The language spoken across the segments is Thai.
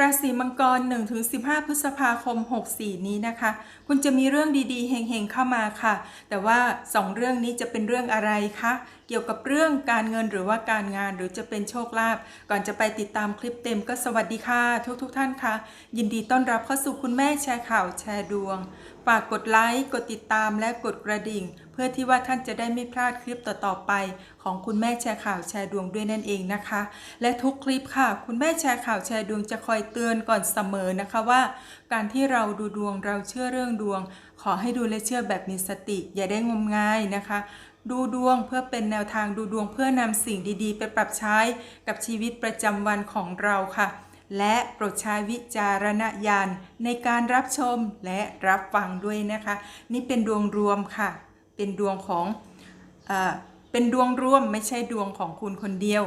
ราศีมังกร 1-15 พฤษภาคม 64 นี้นะคะ คุณจะมีเรื่องดีๆเฮงๆเข้ามาค่ะ แต่ว่า 2 เรื่องนี้จะเป็นเรื่องอะไรคะ เกี่ยวกับเรื่องการเงินหรือว่าการงานหรือจะเป็นโชคลาภ ก่อนจะไปติดตามคลิปเต็มก็สวัสดีค่ะ ทุกๆทท่านค่ะ ยินดีต้อนรับเข้าสู่คุณแม่แชร์ข่าวแชร์ดวง ฝากกดไลค์ กดติดตามและกดกระดิ่ง เพื่อที่ว่าท่านจะได้ไม่พลาดคลิปต่อๆไป ของคุณแม่แชร์ข่าวแชร์ดวงด้วยนั่นเองนะคะ และทุกคลิปค่ะ คุณแม่แชร์ข่าวแชร์ดวงจะคอยเตือนก่อนเสมอนะคะว่า การที่เราดูดวงเราเชื่อเรื่องดวง ขอให้ดูและเชื่อแบบมีสติ อย่าได้งมงายนะคะดูดวงเพื่อเป็นแนวทางดูดวงเพื่อนำสิ่งดีๆ ไปปรับใช้กับชีวิตประจำวันของเราค่ะ และโปรดใช้วิจารณญาณในการรับชมและรับฟังด้วยนะคะ นี่เป็นดวงรวมค่ะ เป็นดวงของเออเป็นดวงรวมไม่ใช่ดวงของคุณคนเดียว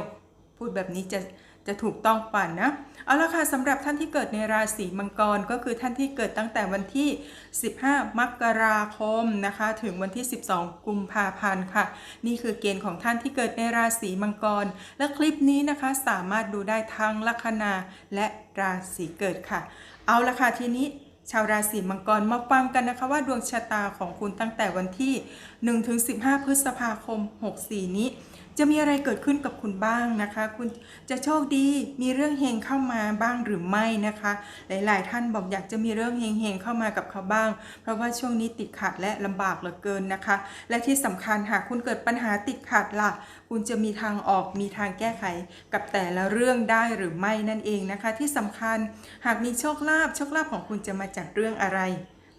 พูดแบบนี้จะจะถูกต้องป่านนะ เอาละค่ะสำหรับท่านที่เกิดในราศีมังกรก็คือท่านที่เกิดตั้งแต่วันที่ 15 มกราคมนะคะ ถึงวันที่ 12 กุมภาพันธ์ค่ะ นี่คือเกณฑ์ของท่านที่เกิดในราศีมังกร และคลิปนี้นะคะสามารถดูได้ทั้งลัคนาและราศีเกิดค่ะ เอาละค่ะทีนี้ชาวราศีมังกรมาฟังกันนะคะว่าดวงชะตาของคุณตั้งแต่วันที่ 1-15 พฤษภาคม 64 นี้ จะมีอะไรเกิดขึ้นกับคุณบ้างนะคะ คุณจะโชคดีมีเรื่องเฮงเข้ามาบ้างหรือไม่นะคะ หลาย ๆ ท่านบอกอยากจะมีเรื่องเฮงๆเข้ามากับเขาบ้าง เพราะว่าช่วงนี้ติดขัดและลำบากเหลือเกินนะคะ และที่สำคัญหากคุณเกิดปัญหาติดขัดล่ะ คุณจะมีทางออกมีทางแก้ไขกับแต่ละเรื่องได้หรือไม่นั่นเองนะคะ ที่สำคัญหากมีโชคลาภโชคลาภของคุณจะมาจากเรื่องอะไร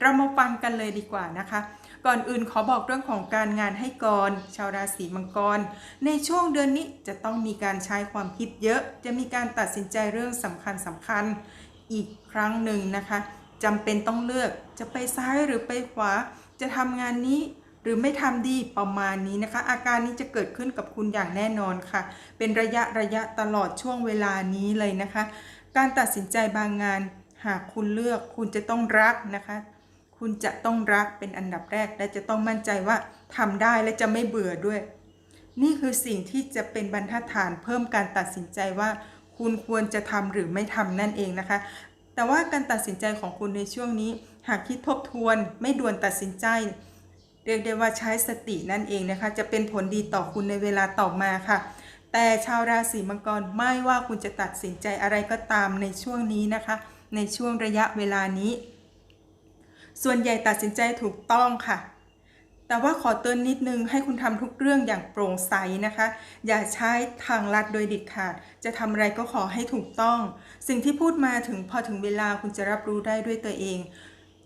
เรามาฟังกันเลยดีกว่านะคะ ก่อนอื่นขอบอกเรื่องของการงานให้ก่อน ชาวราศีมังกร ในช่วงเดือนนี้จะต้องมีการใช้ความคิดเยอะ จะมีการตัดสินใจเรื่องสำคัญสำคัญอีกครั้งหนึ่งนะคะจำเป็นต้องเลือกจะไปซ้ายหรือไปขวา จะทำงานนี้หรือไม่ทำดีประมาณนี้นะคะ อาการนี้จะเกิดขึ้นกับคุณอย่างแน่นอนค่ะ เป็นระยะระยะตลอดช่วงเวลานี้เลยนะคะ การตัดสินใจบางงานหากคุณเลือกคุณจะต้องรักนะคะ คุณจะต้องรักเป็นอันดับแรก และจะต้องมั่นใจว่าทำได้และจะไม่เบื่อด้วย นี่คือสิ่งที่จะเป็นบรรทัดฐานเพิ่มการตัดสินใจว่า คุณควรจะทำหรือไม่ทำนั่นเองนะคะ แต่ว่าการตัดสินใจของคุณในช่วงนี้ หากคิดทบทวนไม่ด่วนตัดสินใจ เรียกได้ว่าใช้สตินั่นเองนะคะ จะเป็นผลดีต่อคุณในเวลาต่อมาค่ะแต่ชาวราศีมังกรไม่ว่าคุณจะตัดสินใจอะไรก็ตามในช่วงนี้นะคะ ในช่วงระยะเวลานี้ ส่วนใหญ่ตัดสินใจถูกต้องค่ะ แต่ว่าขอเตือนนิดนึงให้คุณทำทุกเรื่องอย่างโปร่งใสนะคะ อย่าใช้ทางลัดโดยเด็ดขาด จะทำอะไรก็ขอให้ถูกต้อง สิ่งที่พูดมาถึงพอถึงเวลาคุณจะรับรู้ได้ด้วยตัวเอง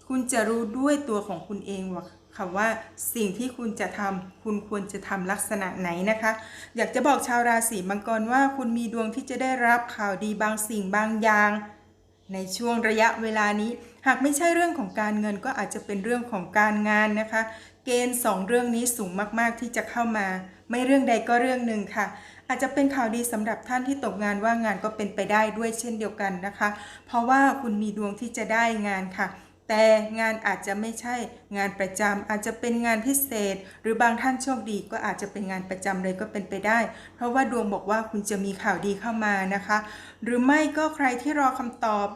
คุณจะรู้ด้วยตัวของคุณเองว่าค่ะว่าสิ่งที่คุณจะทำคุณควรจะทำลักษณะไหนนะคะ อยากจะบอกชาวราศีมังกรว่าคุณมีดวงที่จะได้รับข่าวดีบางสิ่งบางอย่าง ในช่วงระยะเวลานี้ หากไม่ใช่เรื่องของการเงินก็อาจจะเป็นเรื่องของการงานนะคะ เกณฑ์สองเรื่องนี้สูงมากๆที่จะเข้ามา ไม่เรื่องใดก็เรื่องหนึ่งค่ะ อาจจะเป็นข่าวดีสำหรับท่านที่ตกงานว่างงานก็เป็นไปได้ด้วยเช่นเดียวกันนะคะ เพราะว่าคุณมีดวงที่จะได้งานค่ะแต่งานอาจจะไม่ใช่งานประจำอาจจะเป็นงานพิเศษ หรือบางท่านโชคดีก็อาจจะเป็นงานประจำเลยก็เป็นไปได้ เพราะว่าดวงบอกว่าคุณจะมีข่าวดีเข้ามานะคะ หรือไม่ก็ใครที่รอคำตอบ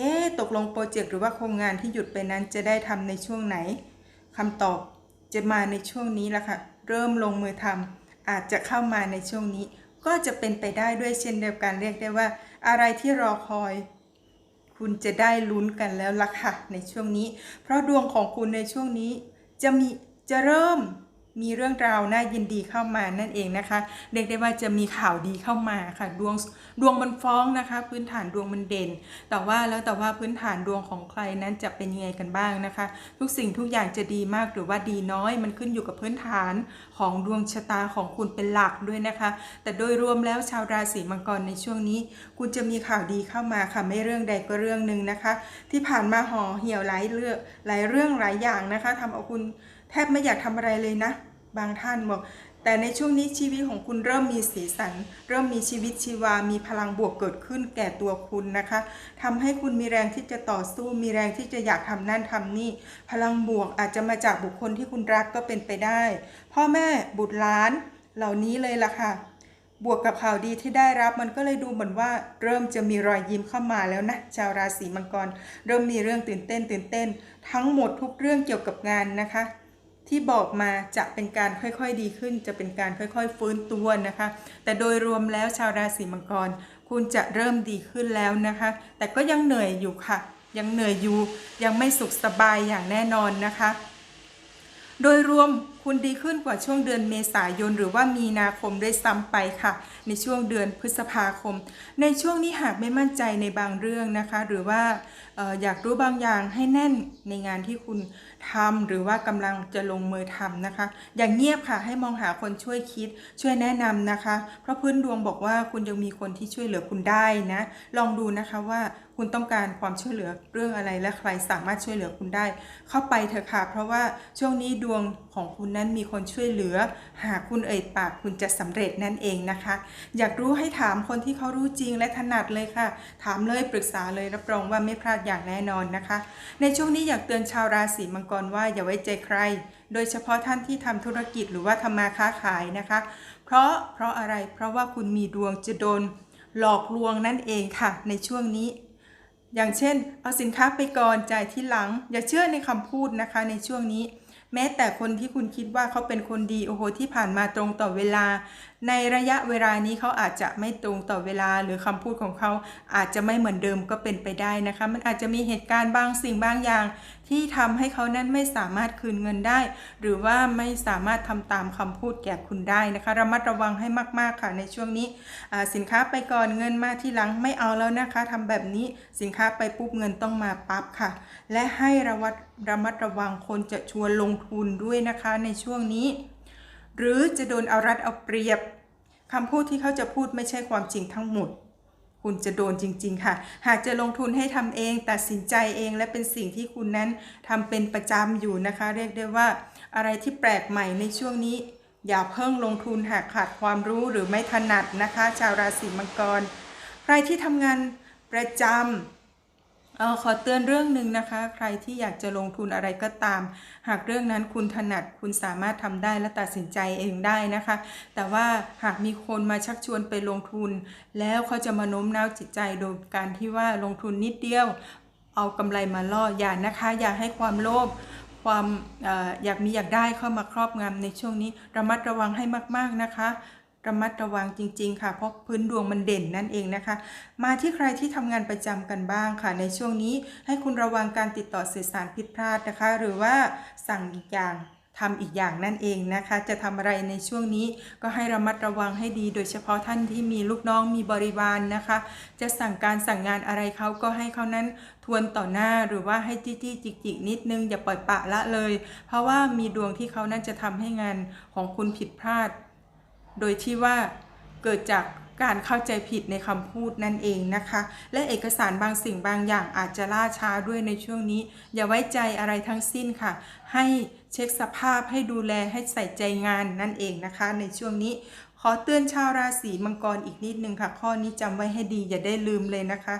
เอ๊ตกลงโปรเจกต์หรือว่าโครงงานที่หยุดไปนั้นจะได้ทำในช่วงไหนคำตอบจะมาในช่วงนี้ละค่ะ เริ่มลงมือทำอาจจะเข้ามาในช่วงนี้ ก็จะเป็นไปได้ด้วยเช่นเดียวกันเรียกได้ว่า อะไรที่รอคอย คุณจะได้ลุ้นกันแล้วล่ะค่ะในช่วงนี้ เพราะดวงของคุณในช่วงนี้จะมีจะเริ่ม มีเรื่องราวน่ายินดีเข้ามานั่นเองนะคะ เรียกได้ว่าจะมีข่าวดีเข้ามาค่ะดวงดวงมันฟ้องนะคะ พื้นฐานดวงมันเด่น แต่ว่าแล้วแต่ว่าพื้นฐานดวงของใครนั้นจะเป็นยังไงกันบ้างนะคะ ทุกสิ่งทุกอย่างจะดีมากหรือว่าดีน้อยมันขึ้นอยู่กับพื้นฐานของดวงชะตาของคุณเป็นหลักด้วยนะคะ แต่โดยรวมแล้วชาวราศีมังกรในช่วงนี้ คุณจะมีข่าวดีเข้ามาค่ะไม่เรื่องใดก็เรื่องหนึ่งนะคะ ที่ผ่านมาห่อเหี่ยวหลายเรื่องหลายเรื่องหลายอย่างนะคะทำเอาคุณ แทบไม่อยากทำอะไรเลยนะ บางท่านบอก แต่ในช่วงนี้ชีวิตของคุณเริ่มมีสีสัน เริ่มมีชีวิตชีวา มีพลังบวกเกิดขึ้นแก่ตัวคุณนะคะทำให้คุณมีแรงที่จะต่อสู้ มีแรงที่จะอยากทำนั่นทำนี่ พลังบวกอาจจะมาจากบุคคลที่คุณรักก็เป็นไปได้ พ่อแม่บุตรหลาน เหล่านี้เลยล่ะค่ะ บวกกับข่าวดีที่ได้รับมันก็เลยดูเหมือนว่า เริ่มจะมีรอยยิ้มเข้ามาแล้วนะชาวราศีมังกร เริ่มมีเรื่องตื่นเต้นตื่นเต้น ทั้งหมดทุกเรื่องเกี่ยวกับงานนะคะ ที่บอกมาจะเป็นการค่อยๆดีขึ้น จะเป็นการค่อยๆฟื้นตัวนะคะ แต่โดยรวมแล้วชาวราศีมังกร คุณจะเริ่มดีขึ้นแล้วนะคะ แต่ก็ยังเหนื่อยอยู่ค่ะ ยังเหนื่อยอยู่ยังไม่สุขสบายอย่างแน่นอนนะคะ โดยรวมคุณดีขึ้นกว่าช่วงเดือนเมษายนหรือว่ามีนาคมด้วยซ้ำไปค่ะ ในช่วงเดือนพฤษภาคม ในช่วงนี้หากไม่มั่นใจในบางเรื่องนะคะ หรือว่าอออยากรู้บางอย่างให้แน่นในงานที่คุณทำหรือว่ากำลังจะลงมือทำนะคะ อย่างเงียบค่ะให้มองหาคนช่วยคิดช่วยแนะนำนะคะ เพราะพื้นดวงบอกว่าคุณยังมีคนที่ช่วยเหลือคุณได้นะ ลองดูนะคะว่าคุณต้องการความช่วยเหลือเรื่องอะไรและใครสามารถช่วยเหลือคุณได้ เข้าไปเถอะค่ะเพราะว่าช่วงนี้ดวงของคุณนั้นมีคนช่วยเหลือ หากคุณเอ่ยปากคุณจะสำเร็จนั่นเองนะคะ อยากรู้ให้ถามคนที่เขารู้จริงและถนัดเลยค่ะ ถามเลยปรึกษาเลยรับรองว่าไม่พลาดอย่างแน่นอนนะคะ ในช่วงนี้อยากเตือนชาวราศีมังกรว่าอย่าไว้ใจใคร โดยเฉพาะท่านที่ทำธุรกิจหรือว่าทำมาค้าขายนะคะ เพราะเพราะอะไรเพราะว่าคุณมีดวงจะโดนหลอกลวงนั่นเองค่ะ ในช่วงนี้อย่างเช่น เอาสินค้าไปก่อนจ่ายที่หลัง อย่าเชื่อในคำพูดนะคะในช่วงนี้ แม้แต่คนที่คุณคิดว่าเขาเป็นคนดีโอ้โหที่ผ่านมาตรงต่อเวลา ในระยะเวลานี้เขาอาจจะไม่ตรงต่อเวลา หรือคำพูดของเขาอาจจะไม่เหมือนเดิมก็เป็นไปได้นะคะ มันอาจจะมีเหตุการณ์บางสิ่งบางอย่าง ที่ทำให้เขานั้นไม่สามารถคืนเงินได้ หรือว่าไม่สามารถทำตามคำพูดแก่คุณได้นะคะระมัดระวังให้มากๆค่ะในช่วงนี้สินค้าไปก่อนเงินมาที่หลังไม่เอาแล้วนะคะทำแบบนี้สินค้าไปปุ๊บเงินต้องมาปั๊บค่ะ และให้ระวัดระมัดระวังคนจะชวนลงทุนด้วยนะคะในช่วงนี้ หรือจะโดนเอารัดเอาเปรียบคำพูดที่เขาจะพูดไม่ใช่ความจริงทั้งหมด คุณจะโดนจริง ๆ ค่ะ หากจะลงทุนให้ทำเองตัดสินใจเองและเป็นสิ่งที่คุณนั้นทำเป็นประจำอยู่นะคะ เรียกได้ว่าอะไรที่แปลกใหม่ในช่วงนี้ อย่าเพิ่งลงทุนหากขาดความรู้หรือไม่ถนัดนะคะ ชาวราศีมังกร ใครที่ทำงานประจำ ออขอเตือนเรื่องหนึ่งนะคะ ใครที่อยากจะลงทุนอะไรก็ตาม หากเรื่องนั้นคุณถนัดคุณสามารถทำได้และตัดสินใจเองได้นะคะ แต่ว่าหากมีคนมาชักชวนไปลงทุน แล้วเขาจะมาโน้มน้าวจิตใจโดยการที่ว่าลงทุนนิดเดียว เอากำไรมาล่ออย่านะคะ อย่าให้ความโลภความอออยากมีอยากได้เข้ามาครอบงำในช่วงนี้ระมัดระวังให้มาก ๆนะคะ ระมัดระวังจริง ๆ ค่ะ เพราะพื้นดวงมันเด่นนั่นเองนะคะ มาที่ใครที่ทำงานประจำกันบ้างค่ะ ในช่วงนี้ให้คุณระวังการติดต่อสื่อสารผิดพลาดนะคะ หรือว่าสั่งอีกอย่างทำอีกอย่างนั่นเองนะคะ จะทำอะไรในช่วงนี้ก็ให้ระมัดระวังให้ดี โดยเฉพาะท่านที่มีลูกน้องมีบริวารนนะคะ จะสั่งการสั่งงานอะไรเขาก็ให้เขานั้นทวนต่อหน้าหรือว่าให้จี้จี้จิกจิกนิดนึงอย่าปล่อยปะละเลย เพราะว่ามีดวงที่เขานั้นจะทำให้งานของคุณผิดพลาด โดยที่ว่าเกิดจากการเข้าใจผิดในคำพูดนั่นเองนะคะ และเอกสารบางสิ่งบางอย่างอาจจะล่าช้าด้วยในช่วงนี้ อย่าไว้ใจอะไรทั้งสิ้นค่ะ ให้เช็คสภาพให้ดูแลให้ใส่ใจงานนั่นเองนะคะ ในช่วงนี้ขอเตือนชาวราศีมังกรอีกนิดนึงค่ะ ข้อนี้จำไว้ให้ดีอย่าได้ลืมเลยนะคะ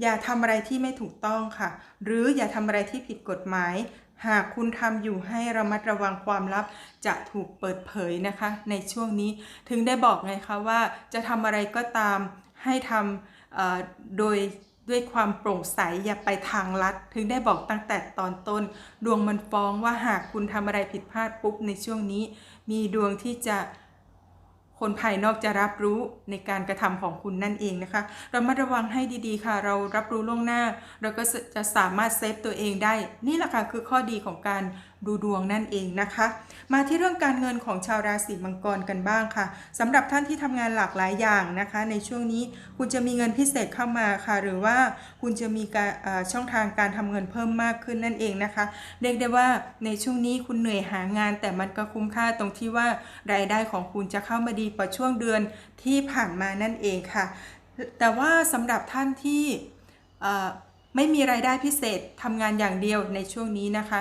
อย่าทำอะไรที่ไม่ถูกต้องค่ะ หรืออย่าทำอะไรที่ผิดกฎหมาย หากคุณทำอยู่ให้ระมัดระวังความลับ จะถูกเปิดเผยนะคะ ในช่วงนี้ถึงได้บอกไงคะว่าจะทำอะไรก็ตามให้ทำโดยด้วยความโปร่งใสอย่าไปทางลัด ถึงได้บอกตั้งแต่ตอนต้น ดวงมันฟ้องว่าหากคุณทำอะไรผิดพลาดปุ๊บในช่วงนี้ มีดวงที่จะ คนภายนอกจะรับรู้ในการกระทำของคุณนั่นเองนะคะเรามาระวังให้ดีๆค่ะ เรารับรู้ล่วงหน้า เราก็จะสามารถเซฟตัวเองได้ นี่แหละค่ะคือข้อดีของการ ดูดวงนั่นเองนะคะ มาที่เรื่องการเงินของชาวราศีมังกรกันบ้างค่ะสำหรับท่านที่ทำงานหลากหลายอย่างนะคะ ในช่วงนี้คุณจะมีเงินพิเศษเข้ามาค่ะ หรือว่าคุณจะมีการช่องทางการทำเงินเพิ่มมากขึ้นนั่นเองนะคะ เรียกได้ว่าในช่วงนี้คุณเหนื่อยหางาน แต่มันก็คุ้มค่าตรงที่ว่ารายได้ของคุณจะเข้ามาดีกว่าช่วงเดือนที่ผ่านมานั่นเองค่ะ แต่ว่าสำหรับท่านที่ไม่มีรายได้พิเศษทำงานอย่างเดียวในช่วงนี้นะคะ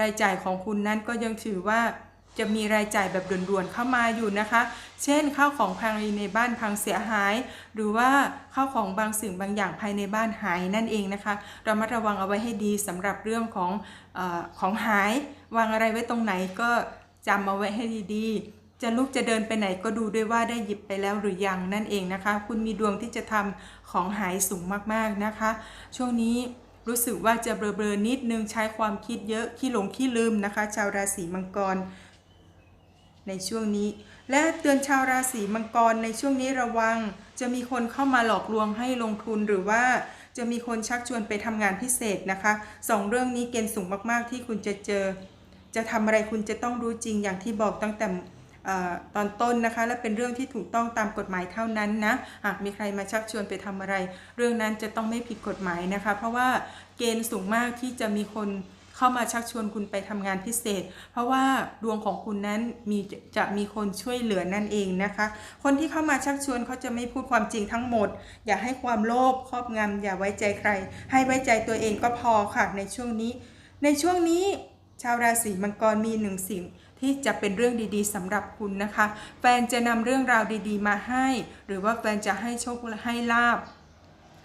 รายจ่ายของคุณนั้นก็ยังถือว่าจะมีรายจ่ายแบบด่วนๆเข้ามาอยู่นะคะ เช่นข้าวของภายในบ้านพังเสียหาย หรือว่าข้าวของบางสิ่งบางอย่างภายในบ้านหายนั่นเองนะคะ เรามาระวังเอาไว้ให้ดีสำหรับเรื่องของอของหาย วางอะไรไว้ตรงไหนก็จำเอาไว้ให้ดีๆ จะลุกจะเดินไปไหนก็ดูด้วยว่าได้หยิบไปแล้วหรือยังนั่นเองนะคะ คุณมีดวงที่จะทำของหายสูงมากๆนะคะ ช่วงนี้ รู้สึกว่าจะเบลอๆนิดนึงใช้ความคิดเยอะขี้หลงขี้ลืมนะคะ ชาวราศีมังกร ในช่วงนี้ และเตือนชาวราศีมังกรในช่วงนี้ระวัง จะมีคนเข้ามาหลอกลวงให้ลงทุนหรือว่าจะมีคนชักชวนไปทำงานพิเศษนะคะสองเรื่องนี้เกณฑ์สูงมากๆที่คุณจะเจอ จะทำอะไรคุณจะต้องรู้จริงอย่างที่บอกตั้งแต่ ตอนต้นนะคะ และเป็นเรื่องที่ถูกต้องตามกฎหมายเท่านั้นนะ หากมีใครมาชักชวนไปทำอะไร เรื่องนั้นจะต้องไม่ผิดกฎหมายนะคะ เพราะว่าเกณฑ์สูงมากที่จะมีคนเข้ามาชักชวนคุณไปทำงานพิเศษ เพราะว่าดวงของคุณนั้นมีจะมีคนช่วยเหลือนั่นเองนะคะ คนที่เข้ามาชักชวนเขาจะไม่พูดความจริงทั้งหมด อย่าให้ความโลภครอบงำอย่าไว้ใจใคร ให้ไว้ใจตัวเองก็พอค่ะในช่วงนี้ ในช่วงนี้ชาวราศีมังกรมีหนึ่งสิ่ง ที่จะเป็นเรื่องดีๆสำหรับคุณนะคะ แฟนจะนำเรื่องราวดีๆ มาให้ หรือว่าแฟนจะให้โชคให้ลาบ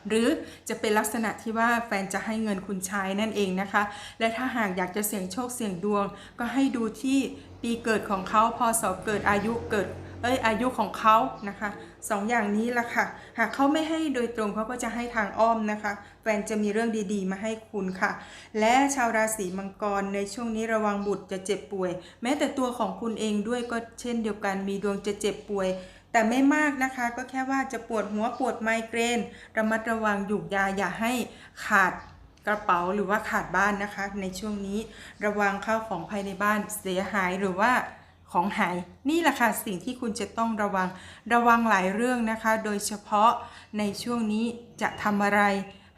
หรือจะเป็นลักษณะที่ว่าแฟนจะให้เงินคุณใช้นั่นเองนะคะ และถ้าหากอยากจะเสี่ยงโชคเสี่ยงดวง ก็ให้ดูที่ปีเกิดของเขาพอสอบเกิดอายุเกิด เอ้ยอายุของเขานะคะสองอย่างนี้ละค่ะ หากเขาไม่ให้โดยตรงเขาก็จะให้ทางอ้อมนะคะ แฟนจะมีเรื่องดีๆ มาให้คุณค่ะ และชาวราศีมังกรในช่วงนี้ระวังบุตรจะเจ็บป่วย แม้แต่ตัวของคุณเองด้วยก็เช่นเดียวกันมีดวงจะเจ็บป่วยแต่ไม่มากนะคะก็แค่ว่าจะปวดหัวปวดไมเกรนระมัดระวังหยุกยาอย่าให้ขาดกระเป๋าหรือว่าขาดบ้านนะคะ ในช่วงนี้ระวังข้าวของภายในบ้านเสียหายหรือว่า ของหาย นี่แหละค่ะสิ่งที่คุณจะต้องระวังระวังหลายเรื่องนะคะ โดยเฉพาะในช่วงนี้จะทำอะไร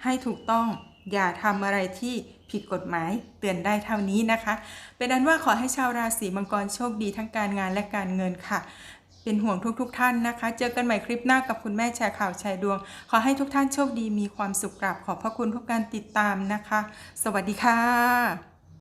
ให้ถูกต้องอย่าทำอะไรที่ผิดกฎหมายเตือนได้เท่านี้นะคะ เป็นอันว่าขอให้ชาวราศีมังกรโชคดีทั้งการงานและการเงินค่ะ เป็นห่วงทุกๆทท่านนะคะ เจอกันใหม่คลิปหน้ากับคุณแม่แชร์ข่าวแชร์ดวง ขอให้ทุกท่านโชคดีมีความสุขกราบขอบพระคุณทุกการติดตามนะคะ สวัสดีค่ะ